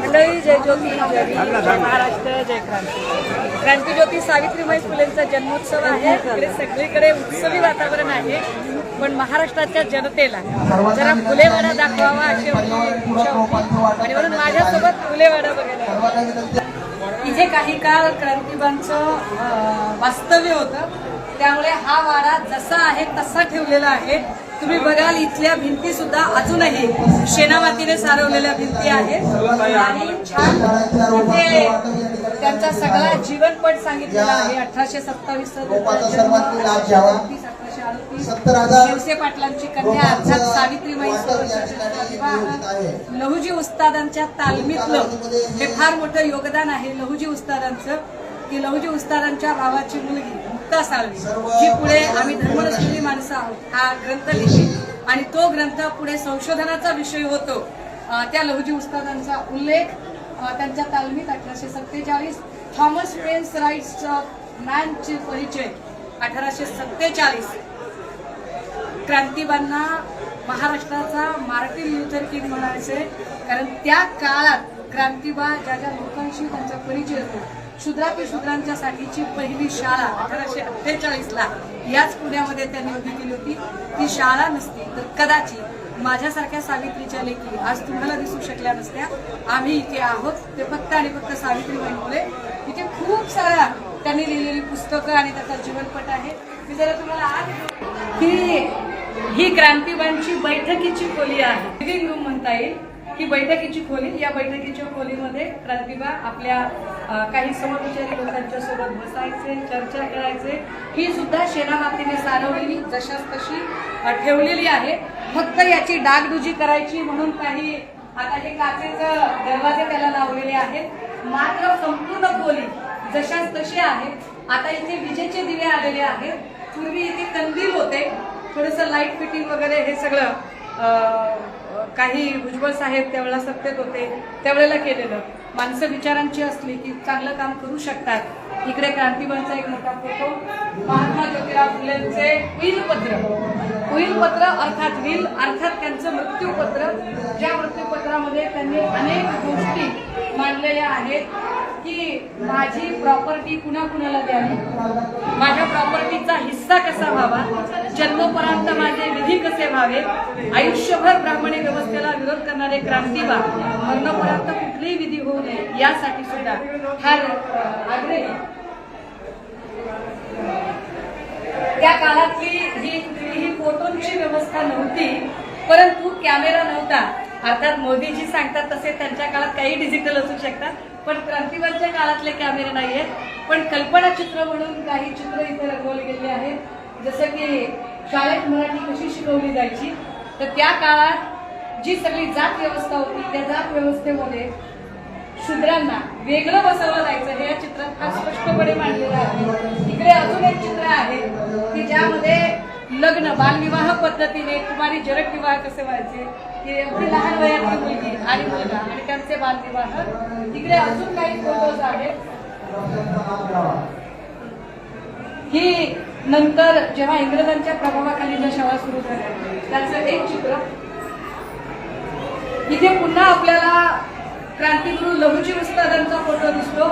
मंडळी जय ज्योती. जय महाराष्ट्र जय क्रांती. क्रांतीज्योती सावित्रीबाई फुलेंचा जन्मोत्सव आहे. इकडे सगळीकडे उत्सवी वातावरण आहे पण महाराष्ट्राच्या जनतेला जरा फुलेवाडा दाखवावा अशी आणि म्हणून माझ्यासोबत फुलेवाडा बघायला इथे काही काळ क्रांतिबांचं वास्तव्य होतं त्यामुळे हा वाडा जसा आहे तसा ठेवलेला आहे. तुम्ही बघाल इथल्या भिंती सुद्धा अजूनही शेणामातीने सारवलेल्या भिंती आहेत. आणि छान इथे त्यांचा सगळा जीवनपट सांगितलेला आहे. अठराशे सत्तावीस शिवसे पाटलांची कन्या अर्थात सावित्रीबाई लहुजी उस्तादांच्या तालमीतलं हे फार मोठं योगदान आहे. लहुजी उस्तादांचं की लहुजी उस्तादांच्या भावाची मुलगी. मुक्त असावी जी पुढे आम्ही धर्मरसलेली माणसं आहोत हा ग्रंथ लिहिली. आणि तो ग्रंथ पुढे संशोधनाचा विषय होतो. त्या लहुजी उस्तादांचा उल्लेख त्यांच्या तालमीत अठराशे सत्तेचाळीस थॉमस पेन्स राईट्स मॅनचे परिचय अठराशे सत्तेचाळीस. क्रांतिबांना महाराष्ट्राचा मार्टिन लुथर किंग म्हणायचे कारण त्या काळात क्रांतिबा ज्या ज्या लोकांशी त्यांचा परिचय होतो शूद्राती शूद्रांच्या साठीची पहिली शाळा अठराशे अठ्ठेचाळीसला याच पुण्यामध्ये त्यांनी उभी केली होती. ती शाळा नसती तर कदाचित माझ्यासारख्या सावित्रीच्या लेखी आज तुम्हाला दिसू शकल्या नसत्या. आम्ही इथे आहोत. ते फक्त आणि फक्त सावित्रीबाईंमुळे इथे खूप साऱ्या त्यांनी लिहिलेली पुस्तकं आणि त्याचा जीवनपट आहे. मी जरा तुम्हाला आज ही ही क्रांतिबाईंची बैठकीची खोली आहे. लिव्हिंग रूम म्हणता येईल. ही बैठकीची खोली या बैठकीच्या खोलीमध्ये क्रांतिबा आपल्या काही समविचारी लोकांच्या सोबत बसायचे चर्चा करायचे. ही सुद्धा शेणामातीने सारवलेली जशास तशी ठेवलेली आहे. फक्त याची डागडुजी करायची म्हणून काही आता हे काचेचं दरवाजे त्याला लावलेले आहेत. मात्र संपूर्ण खोली जशाच तशी आहे. आता इथे विजेचे दिवे आलेले आहेत. पूर्वी इथे कंदील होते. थोडस लाइट फिटिंग वगैरे हे सगळं काही भुजबळ साहेब त्यावेळेला सत्तेत होते त्यावेळेला केलेलं. माणसं विचारांची असली की चांगलं काम करू शकतात. इकडे क्रांतिबांचा एक मोठा फोटो. महात्मा ज्योतिराव फुलेंचे विलपत्र विलपत्र अर्थात विल अर्थात त्यांचं मृत्यूपत्र. ज्या मृत्यूपत्रामध्ये त्यांनी अनेक गोष्टी मांडलेल्या आहेत. की माझी प्रॉपर्टी कुणा कुणाला द्यावी? माझ्या प्रॉपर्टीचा हिस्सा कसा व्हावा? जन्मपर्यंत माझे विधी कसे व्हावे? आयुष्यभर ब्राह्मणी व्यवस्थेला विरोध करणारे क्रांतीबा मरणपर्यंत कुठलीही विधी होऊ नये यासाठी सुद्धा फार आग्रही त्या काळातली ही कुठलीही फोटोंची व्यवस्था नव्हती परंतु कॅमेरा नव्हता. अर्थात मोदीजी सांगतात तसे त्यांच्या काळात काही डिजिटल असू शकतात. पण क्रांतिवादच्या काळातले कॅमेरे नाही आहेत पण कल्पना चित्र म्हणून काही चित्र इथे रंगवले गेले आहेत. जसं की शाळेत मराठी कशी शिकवली जायची? तर त्या काळात जी सगळी जात व्यवस्था होती त्या जात व्यवस्थेमध्ये शूद्रांना वेगळं बसवलं जायचं हे या चित्रात फार स्पष्टपणे मांडलेलं आहे. इकडे अजून एक चित्र आहे की ज्यामध्ये लग्न बालविवाह पद्धतीने कुमारी जरक विवाह कसे व्हायचे की लहान वयातली मुलगी आणि मुलगा आणि त्यांचे बालविवाह. इकडे अजून काही फोटोज आहेत. ही नंतर जेव्हा इंग्रजांच्या प्रभावाखाली ज्या शाळा सुरू झाल्या त्याचं एक चित्र. इथे पुन्हा आपल्याला क्रांतिगुरु लहुजी उस्तादांचा फोटो दिसतो.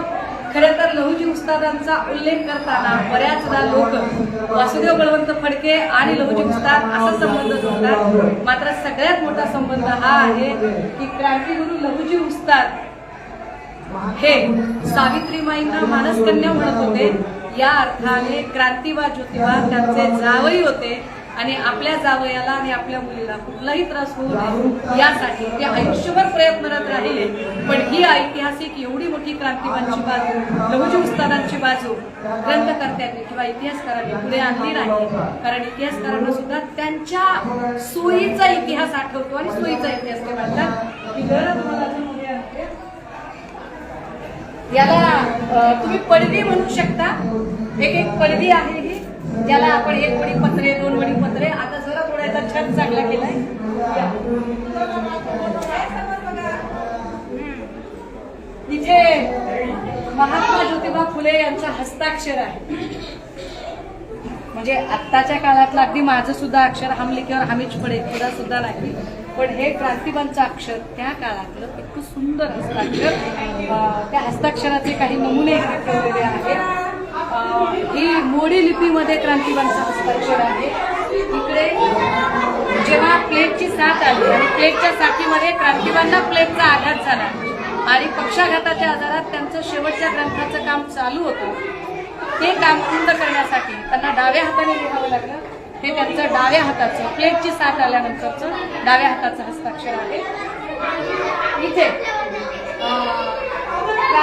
खरं तर लहुजी उस्तादांचा उल्लेख करताना बऱ्याचदा लोक वासुदेव बळवंत फडके आणि लहुजी उस्ताद असा संबंध जोडतात. मात्र सगळ्यात मोठा संबंध हा आहे की क्रांतिगुरु लहुजी उस्ताद हे सावित्रीबाईंना मानसकन्या म्हणत होते. या अर्थाने क्रांतिवा ज्योतिबा त्यांचे जावई होते. आणि आपल्या जावयाला आणि आपल्या मुलीला कुठलाही त्रास होऊ नये यासाठी ते आयुष्यभर प्रयत्नरत राहिले. पण ही ऐतिहासिक एवढी मोठी क्रांतिबांची बाजू लघुजी उस्तादांची बाजू ग्रंथकर्त्यांनी किंवा इतिहासकारांनी पुढे आणली नाही. कारण इतिहासकारांना सुद्धा त्यांच्या सोयीचा इतिहास आठवतो आणि सोयीचा इतिहास ते म्हणतात याला तुम्ही पडवी म्हणू शकता. एक एक पडवी आहे. त्याला ज्याला आपण एक वडी पत्रे दोन वडी पत्रे आता जरा थोडा याचा छंद चांगला केलाय. तिथे इथे महात्मा ज्योतिबा फुले यांचा हस्ताक्षर आहे. म्हणजे आत्ताच्या काळातलं अगदी माझं सुद्धा अक्षर हमलिकेवर हमीच पडे पुढा सुद्धा नाही. पण हे क्रांतिबांचं अक्षर त्या काळातलं इतकं सुंदर हस्ताक्षर त्या हस्ताक्षराचे काही नमुने ठेवलेले आहेत. ही मोडी लिपीमध्ये क्रांतिबांचं हस्ताक्षर आहे. इकडे जेव्हा प्लेटची साथ आली आणि प्लेटच्या साथीमध्ये क्रांतिबांना प्लेटचा आघात झाला आणि पक्षाघाताच्या आजारात त्यांचं शेवटच्या ग्रंथाचं काम चालू होतं ते काम पूर्ण करण्यासाठी त्यांना डाव्या हाताने लिहावं लागलं. हे त्यांचं डाव्या हाताचं प्लेटची साथ आल्यानंतरचं डाव्या हाताचं हस्ताक्षर आहे. इथे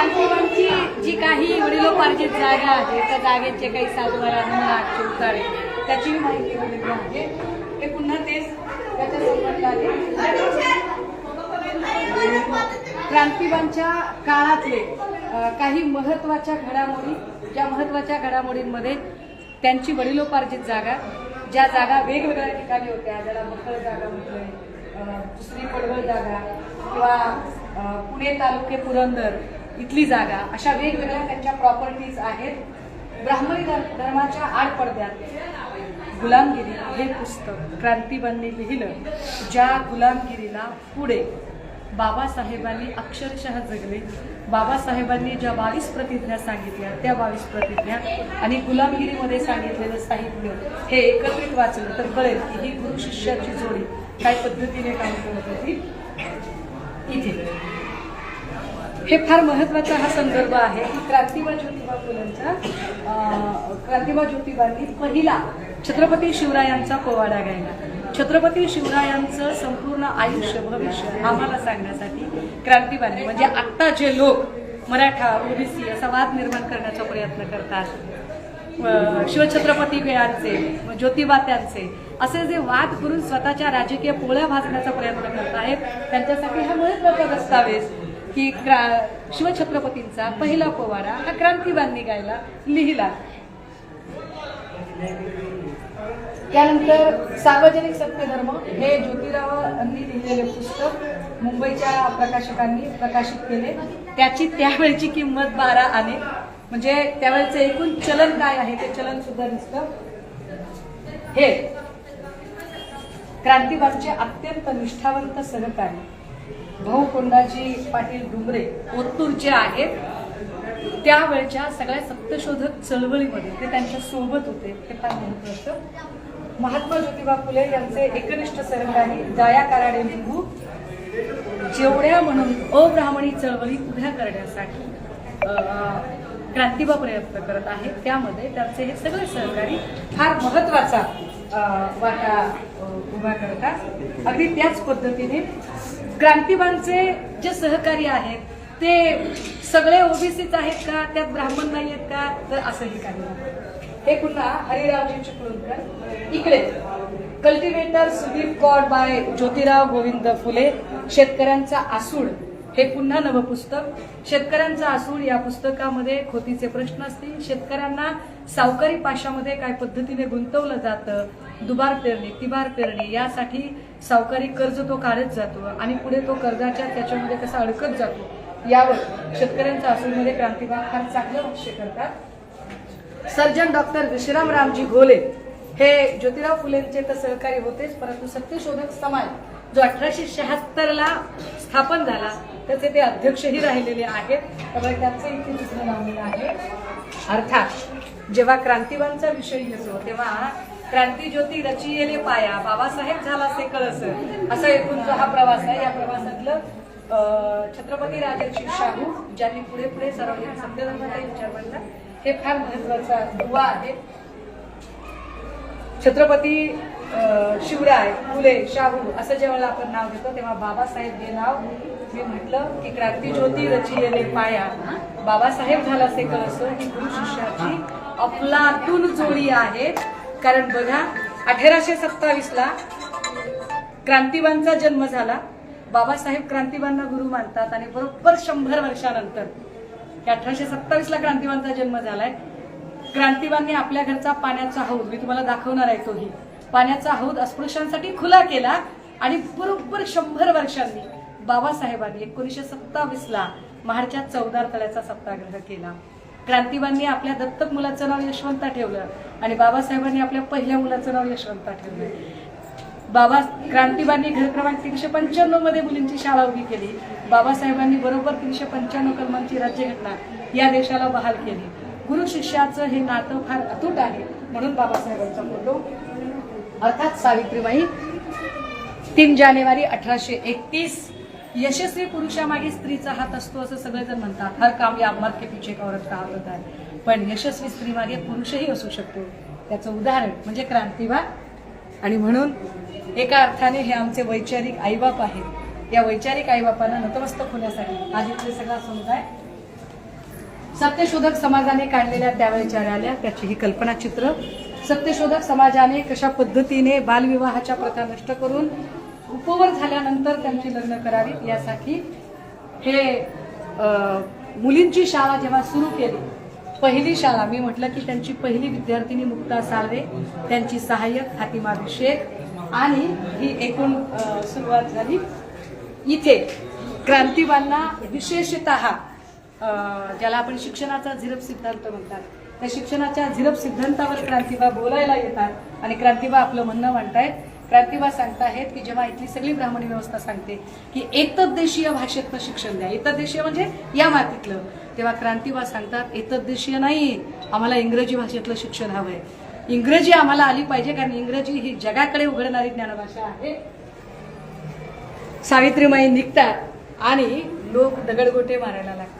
क्रांतिबांची जी काही वडिलोपार्जित जागा आहे त्या जागेचे काही सातबारा नमुना त्याची माहिती दिलेली आहे. हे पुन्हा तेच त्याच्या संबंध आहे. क्रांतिबांच्या काळातले काही महत्त्वाच्या घडामोडी ज्या महत्त्वाच्या घडामोडींमध्ये त्यांची वडिलोपार्जित जागा ज्या जागा वेगवेगळ्या ठिकाणी होत्या ज्याला मखळ जागा म्हटलंय दुसरी पडवळ जागा किंवा पुणे तालुके पुरंदर इथली जागा. अशा वेगवेगळ्या त्यांच्या प्रॉपर्टीज आहेत. ब्राह्मणी धर्माच्या धर्माच्या आडपडद्यात गुलामगिरी हे पुस्तक क्रांतिबांनी लिहिलं ज्या गुलामगिरीला पुढे बाबासाहेबांनी अक्षरशः जगले. बाबासाहेबांनी ज्या बावीस प्रतिज्ञा सांगितल्या त्या बावीस प्रतिज्ञा आणि गुलामगिरीमध्ये सांगितलेलं साहित्य हे एकत्रित वाचलं तर कळेल की ही गुरु शिष्याची जोडी काय पद्धतीने काम करत होती. इथे. हे फार महत्त्वाचा हा संदर्भ आहे की क्रांतिबा ज्योतिबा फुलेंचा क्रांतिबा ज्योतिबांनी पहिला छत्रपती शिवरायांचा पोवाडा गायला छत्रपती शिवरायांचं संपूर्ण आयुष्य भविष्य आम्हाला सांगण्यासाठी क्रांतिबांनी म्हणजे आत्ता जे लोक मराठा ओबीसी असा वाद निर्माण करण्याचा प्रयत्न करतात शिवछत्रपती वेळांचे ज्योतिबा त्यांचे असे जे वाद करून स्वतःच्या राजकीय पोळ्या भाजण्याचा प्रयत्न करत आहेत त्यांच्यासाठी हा महत्त्वाचा दस्तावेज की क्रा शिवछत्रपतींचा पहिला पोवाडा हा क्रांतिबांनी गायला लिहिला. त्यानंतर सार्वजनिक सत्यधर्म हे ज्योतिरावांनी लिहिलेले पुस्तक मुंबईच्या प्रकाशकांनी प्रकाशित केले. त्याची त्यावेळची किंमत बारा आणे म्हणजे त्यावेळेचं एकूण चलन काय आहे? ते चलन सुद्धा दिसतं. हे. क्रांतिबागचे अत्यंत निष्ठावंत सहकारी भाऊ कोंडाजी पाटील डुंगरे ओतूरचे आहेत. त्यावेळच्या सगळ्या सत्यशोधक चळवळीमध्ये ते त्यांच्यासोबत होते. ते फार महत्वाचं महात्मा ज्योतिबा फुले यांचे एकनिष्ठ सहकारी दया कराडे लिंबू जेवढ्या म्हणून अब्राह्मणी चळवळी उभ्या करण्यासाठी क्रांतिबा प्रयत्न करत आहेत त्यामध्ये त्यांचे हे सगळे सहकारी फार महत्त्वाचा वाटा उभा करतात. अगदी त्याच पद्धतीने क्रांतिबांचे जे सहकारी आहेत ते सगळे ओबीसीच आहेत का? त्यात ब्राह्मण नाही आहेत का? तर असंही काही हे पुन्हा हरिरावजी चिपळूणकर इकडे. कल्टिवेटर सुदीप कॉड बाय ज्योतिराव गोविंद फुले शेतकऱ्यांचा आसूड. हे पुन्हा नवं पुस्तक. शेतकऱ्यांचा आसूड या पुस्तकामध्ये खोतीचे प्रश्न असतील. शेतकऱ्यांना सावकारी पाशामध्ये काय पद्धतीने गुंतवलं जातं? दुबार पेरणी तिबार पेरणी यासाठी सावकारी कर्ज तो काढत जातो आणि पुढे तो कर्जाच्या त्याच्यामध्ये कसा अडकत जातो यावर शेतकऱ्यांचा असूलमध्ये क्रांतिबाग फार चांगलं भाष्य करतात. सर्जन डॉक्टर विश्रामरामजी घोले हे ज्योतिराव फुलेंचे तर सहकारी होतेच परंतु सत्यशोधक समाज जो अठराशे शहात्तर ला स्थापन झाला त्याचे ते अध्यक्षही राहिलेले आहेत. त्यामुळे त्याचं इथे चित्र लावलेलं आहे. अर्थात जेव्हा क्रांतिबांचा विषय येतो तेव्हा क्रांती ज्योती रचियेले पाया बाबासाहेब झाला से कळस असा एकूण जो हा प्रवास आहे या प्रवासातलं छत्रपती राजर्षी शाहू ज्यांनी पुढे पुढे सार्वजनिक सत्यधर्माचा विचार मांडला हे फार महत्त्वाचा दुवा आहे. छत्रपती शिवराय फुले शाहू असं जेव्हा आपण नाव घेतो तेव्हा बाबासाहेब हे नाव मी म्हटलं की क्रांती ज्योती रचिलेले पाया. बाबासाहेब झाला असे कळस ही गुरु शिष्याची अफलातून जोडी आहे. कारण बघा अठराशे सत्तावीस ला क्रांतिबांचा जन्म झाला. बाबासाहेब क्रांतिबांना गुरु मानतात आणि बरोबर शंभर वर्षानंतर अठराशे सत्तावीस ला क्रांतिबांचा जन्म झालाय. क्रांतिबांनी आपल्या घरचा पाण्याचा हौद मी तुम्हाला दाखवणार आहे तोही. पाण्याचा हौद अस्पृश्यांसाठी खुला केला आणि बरोबर शंभर वर्षांनी बाबासाहेबांनी एकोणीसशे सत्तावीस ला महाडच्या चौदार तळ्याचा सत्याग्रह केला. क्रांतिबांनी आपल्या दत्तक मुलाचं नाव यशवंता ठेवलं आणि बाबासाहेबांनी आपल्या पहिल्या मुलाचं नाव यशवंता ठेवलं. बाबा क्रांतीबांनी घर क्रमांक तीनशे पंच्याण्णवमध्ये मुलींची शाळा उभी केली. बाबासाहेबांनी बरोबर तीनशे पंच्याण्णव कलमांची राज्यघटना या देशाला बहाल केली. गुरु शिष्याचं हे नातं फार अतूट आहे म्हणून बाबासाहेबांचा फोटो अर्थात सावित्रीबाई तीन जानेवारी अठराशे एकतीस यशस्वी पुरुषामागे स्त्रीचा हात असतो असं सगळेजण म्हणतात. हर काम या मर्द के पीछे औरत का हात होता पण यशस्वी स्त्रीमागे पुरुषही असू शकतो. त्याचं उदाहरण म्हणजे क्रांतिबा आणि म्हणून एका अर्थाने हे आमचे वैचारिक आईबाप आहेत. या वैचारिक आईबापांना नतमस्तक होण्यासाठी आज इथले सगळा समुदाय सत्यशोधक समाजाने काढलेल्या त्यावेळेच्या रॅल्या त्याची ही कल्पनाचित्र. सत्यशोधक समाजाने कशा पद्धतीने बालविवाहाच्या प्रथा नष्ट करून उपवर झाल्यानंतर त्यांची लग्न करावीत यासाठी हे मुलींची शाळा जेव्हा सुरू केली पहिली शाळा मी म्हटलं की त्यांची पहिली विद्यार्थिनी मुक्ता साळवे त्यांची सहाय्यक फातिमा शेख आणि ही एकूण सुरुवात झाली. इथे क्रांतिबांना विशेषतः ज्याला आपण शिक्षणाचा झिरप सिद्धांत म्हणतात त्या शिक्षणाच्या झिरप सिद्धांतावर क्रांतिबा बोलायला येतात आणि क्रांतिबा आपलं म्हणणं मांडतायत. क्रांतिबा सांगताहेत की जेव्हा इथली सगळी ब्राह्मणी व्यवस्था सांगते की एकतद्देशीय भाषेतनं शिक्षण द्या. एतद्देशीय म्हणजे या मातीतलं. तेव्हा क्रांतिबा सांगतात एतद्देशीय नाही. आम्हाला इंग्रजी भाषेतलं शिक्षण हवंय. इंग्रजी आम्हाला आली पाहिजे कारण इंग्रजी ही जगाकडे उघडणारी ज्ञानभाषा आहे. सावित्रीमाई निघतात आणि लोक दगडगोटे मारायला लागतात.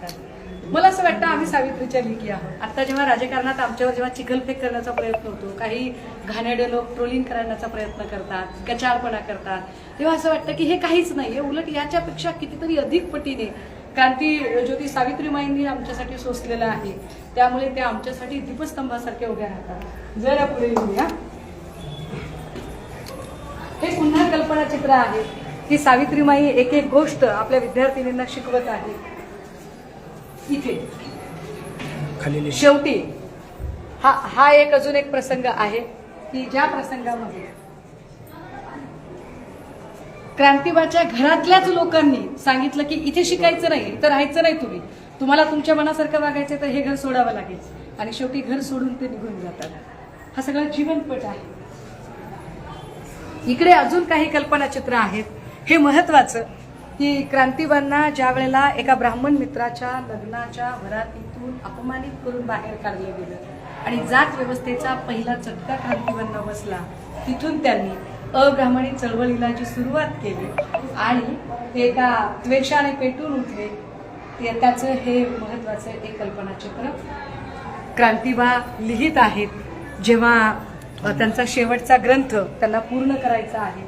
मला असं वाटतं आम्ही सावित्रीच्या लिखी आहोत. आता जेव्हा राजकारणात आमच्यावर जेव्हा चिखलफेक करण्याचा प्रयत्न होतो काही घाणेरडे लोक ट्रोलिंग करण्याचा प्रयत्न करतात कचारपणा करतात तेव्हा असं वाटतं की हे काहीच नाही उलट याच्यापेक्षा कितीतरी अधिक पटीने क्रांती ज्योती सावित्रीमाईंनी आमच्यासाठी सोसलेलं आहे. त्यामुळे त्या आमच्यासाठी दीपस्तंभासारख्या उभ्या राहतात. जरा पुढे येऊया. हे पुन्हा कल्पनाचित्र आहे. की सावित्रीमाई एक एक गोष्ट आपल्या विद्यार्थिनींना शिकवत आहे. इथे. खाली शेवटी हा हा एक अजून एक प्रसंग आहे की ज्या प्रसंगामध्ये क्रांतिबाच्या घरातल्याच लोकांनी सांगितलं की इथे शिकायचं नाही इथं राहायचं नाही तुम्ही. तुम्हाला तुमच्या मनासारखं वागायचं तर हे घर सोडावं लागेल. आणि शेवटी घर सोडून ते निघून जातात. हा सगळा जीवनपट आहे. इकडे अजून काही कल्पनाचित्र आहेत. हे महत्वाचं. की क्रांतीबांना ज्या वेळेला एका ब्राह्मण मित्राच्या लग्नाच्या वरातीतून अपमानित करून बाहेर काढलं गेलं. आणि जात व्यवस्थेचा पहिला चटका क्रांतीबांना बसला. तिथून त्यांनी अब्राह्मणी चळवळीला जी सुरुवात केली आणि ते एका द्वेषाने पेटून उठले. ते त्याचं हे महत्वाचं एक कल्पनाचित्र क्रांतिबा लिहित आहेत. जेव्हा त्यांचा शेवटचा ग्रंथ त्यांना पूर्ण करायचा आहे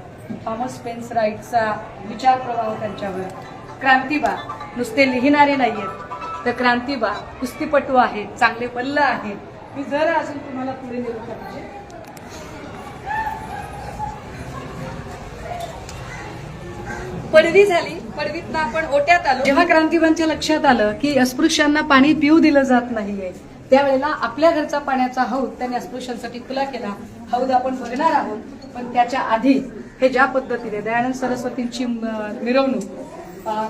थॉमस पेन्स राईटचा विचार प्रवाह त्यांच्यावर. क्रांतिबा नुसते लिहिणारे नाहीयेत. तर क्रांतिबा कुस्तीपटू आहेत चांगले बल्ल आहेत. मी जरा अजून तुम्हाला पुढे नेऊ पाहिजे पडवी झाली. पडवीतनं आपण ओट्यात आलो. जेव्हा क्रांतिबांच्या लक्षात आलं की अस्पृश्यांना पाणी पिऊ दिलं जात नाहीये त्यावेळेला आपल्या घरचा पाण्याचा हौद त्यांनी अस्पृश्यांसाठी खुला केला. हौद आपण बघणार आहोत पण त्याच्या आधी हे ज्या पद्धतीने दयानंद सरस्वतींची मिरवणूक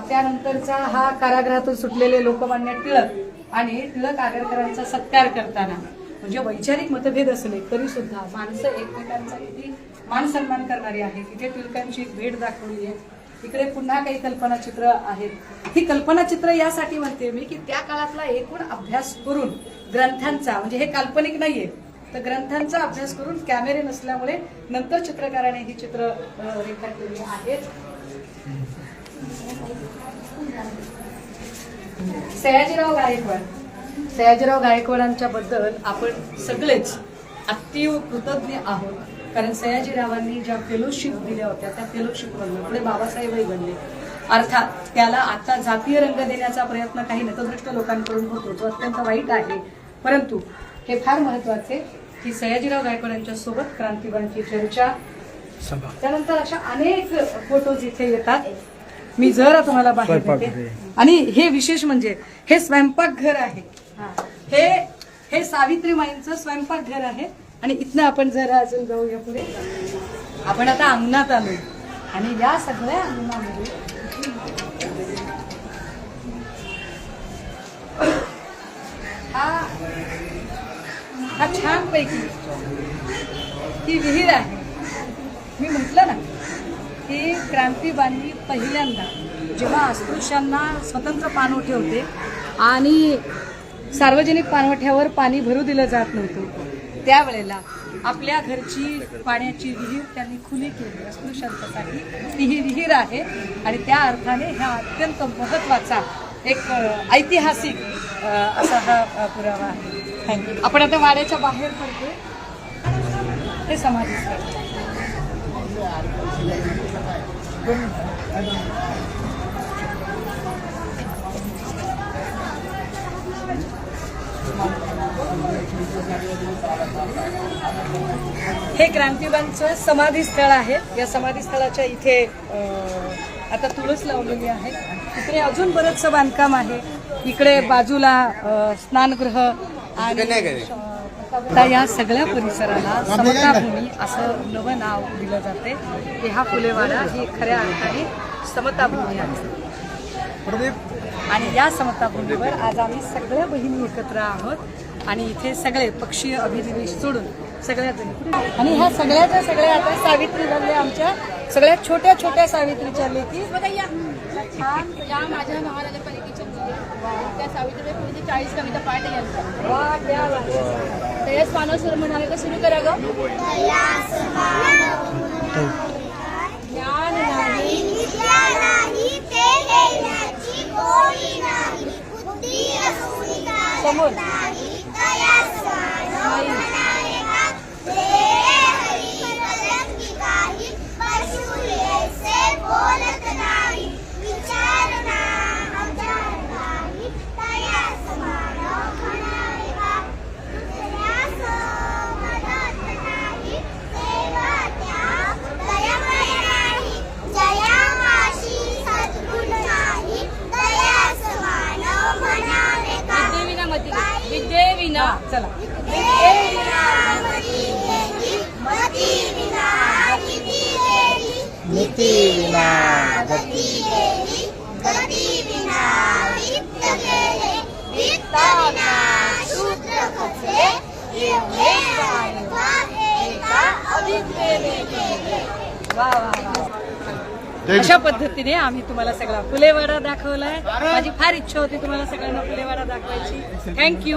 त्यानंतरचा हा कारागृहातून सुटलेले लोकमान्य टिळक आणि टिळक आगरकरांचा सत्कार करताना म्हणजे वैचारिक मतभेद असले तरी सुद्धा माणसं एकमेकांचा किती मान सन्मान करणारी आहे तिथे टिळकांची भेट दाखवली आहे. इकडे पुन्हा काही कल्पनाचित्र आहेत. ही कल्पनाचित्र यासाठी म्हणते मी की त्या काळातला एकूण अभ्यास करून ग्रंथांचा म्हणजे हे काल्पनिक नाहीये तर ग्रंथांचा अभ्यास करून कॅमेरे नसल्यामुळे नंतर चित्रकाराने ही चित्र रेखाटलेली आहेत. सयाजीराव गायकवाड. सयाजीराव गायकवाडांच्या बद्दल आपण सगळेच अतिव कृतज्ञ आहोत. कारण सयाजीरावांनी ज्या फेलोशिप दिल्या होत्या त्या फेलोशिप बनल्या पुढे बाबासाहेबही बनले. अर्थात त्याला आता जातीय रंग देण्याचा प्रयत्न काही नतदृष्ट लोकांकडून होतो जो अत्यंत वाईट आहे. परंतु हे फार महत्त्वाचे की सयाजीराव गायकवाडांच्या सोबत क्रांतिबांची चर्चा. त्यानंतर अशा अनेक फोटोज इथे येतात. मी जरा तुम्हाला बाहेर. आणि हे विशेष म्हणजे हे स्वयंपाकघर आहे. हा. हे हे सावित्री माईंचं स्वयंपाकघर आहे. आणि इथनं आपण जरा अजून जाऊया पुढे. आपण आता अंगणात आलो. आणि या सगळ्या अंगणामध्ये हा हा छान पैकी. ही विहीर आहे. मी म्हटलं ना की क्रांतीबांनी पहिल्यांदा जेव्हा अस्पृश्यांना स्वतंत्र पाणवठे होते आणि सार्वजनिक पाणवठ्यावर पाणी भरू दिलं जात नव्हतं त्यावेळेला आपल्या घरची पाण्याची विहीर त्यांनी खुली केली. अस्पृश्यांसाठी ती ही विहीर आहे आणि त्या अर्थाने हा अत्यंत महत्त्वाचा एक ऐतिहासिक असा हा पुरावा आहे. थँक्यू आपण आता वाड्याच्या बाहेर पडतोय. हे समाधी स्थळ. हे क्रांतिबांचं समाधी स्थळ आहे. या समाधी स्थळाच्या इथे आता तुळस लावलेली आहे. इकडे अजून बरंचसं बांधकाम आहे. इकडे बाजूला स्नानगृह आता या सगळ्या परिसराला समताभूमी असं नवं नाव दिलं जाते. की हा फुलेवाडा ही खऱ्या अर्थाने समताभूमी आहे. आणि या समताभूमीवर आज आम्ही सगळ्या बहिणी एकत्र आहोत आणि इथे सगळे पक्षीय अभिनिवेश सोडून सगळ्या आणि ह्या सगळ्याच्या सगळ्या आता सावित्री झाल्या आमच्या. सगळ्यात छोट्या छोट्या सावित्रीच्या लेकी बघा या. छान. या माझ्या आहेत. त्या सावित्रीबाई फुलेची चाळीस कविता पाठ आहे यांचा वा, क्या बात. आहे. तयास मानव सुर म्हणाले तर सुरू करा ग ज्ञान नाही विद्या नाही ते घेण्याची गोडी नाही बुद्धी असून काय समोर नाही तयास मानव म्हणाले का ते हरी बदलत की काही पशु ऐसे बोलत नाही विचार ना अवचार नाही तयास मानव म्हणाले का दुसऱ्यास मदत नाही सेवा त्या दयामय नाही जयामाशी सद्गुण नाही दयास मानव म्हणाले का विद्येविना मती विद्येविना चला मती विना नीती गेली नीती विना गती गेली गती विना वित्त गेले वित्त विना शूद्र खचले एवढे अनुभव एका अभिप्रेमे गेले वा वा वा अशा पद्धतीने आम्ही तुम्हाला सगळा फुलेवाडा दाखवलाय. माझी फार इच्छा होती तुम्हाला सगळ्यांना फुलेवाडा दाखवायची. थँक्यू